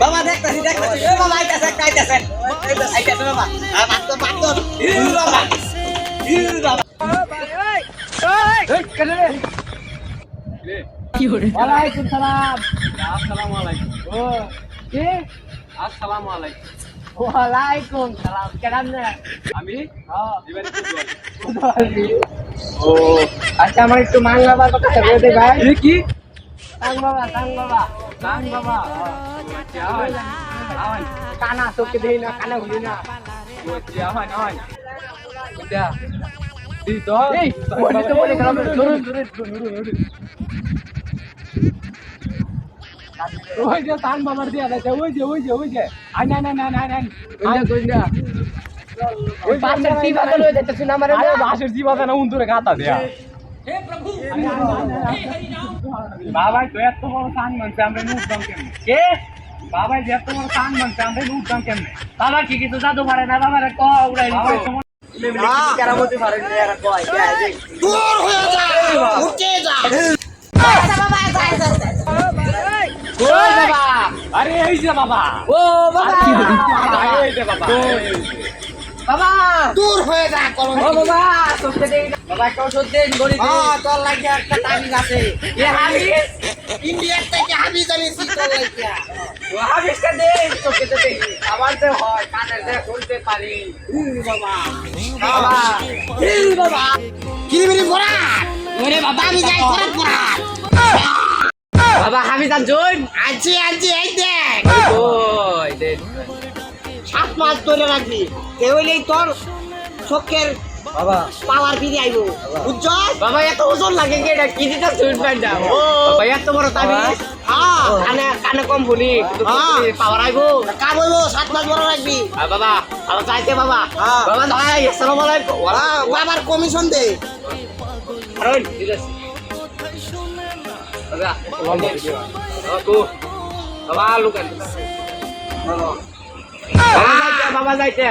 বাবা আচ্ছা আমার একটু মাংলা কথা কি? তাং বাবা বাবা বাবা। কানা তোকে দেই না কানা হলি না। ওই যে তান বাবার দিয়া আছে ওই যে ওই যে ওই যে। আই না না না না না ওই বাচ্চা কি হয়ে যাচ্ছে না বাসের না উন্দরে গাতা দেয়া। বাবা তো এত বড় সান মানছে আমরা নুটদাম কেমনে কে বাবা যে এত বড় সান মানছে আমরা নুটদাম কেমনে বাবা কি কিছু জাদু পারে না বাবা রে ক উড়াই বাবা কেরামতি পারে না এরা কয় দূর হয়ে যা উঠে যা কই বাবা আরে এই যে বাবা ও বাবা এই যে বাবা বাবা! দূর হয়ে যা ও বাবা দেই বাবা একটা ওষুধ দেন গড়ি দিন হ্যাঁ তোর লাগে একটা তাবিজ আছে। এ হাবিস ইন্ডিয়ার থেকে হাবিজ আনিছি তোর লাগে ও হাবিসটা দেন তোকে তো দেই। আমার তো হয় কানের দিয়ে শুনতে পারি। বাবা। বাবা। এই বাবা। কিরিমিরি পড়া ওরে বাবা আমি যাই করে পড়া বাবা হাবিজ আনছুন আজি আজি এই দেখ। ওই দেন সাত মাস ধরে রাখবি। কেউলেই তোর চোখের বাবা। পাওয়ার ফিরে আইব। বুঝছস? বাবা এত ওজন লাগে কি? এটা কি দিতা শুন পাইডা ও বাবা এত বড় তাবিজ হ্যাঁ কানে কানে কম ভুলি হ্যাঁ। পাওয়ার আইবো? কাম হইব সাত মাস বড় রাখবি। বাবা আমার চাইতে বাবা। হ্যাঁ। বাবা ভাই আসসালামু আলাইকুম। ওরা বাবার কমিশন দে। কারণ ঠিক আছে। বাবা বাবা? তো বাবা লুকান। বাবা। যাইতে বাবা যাইতে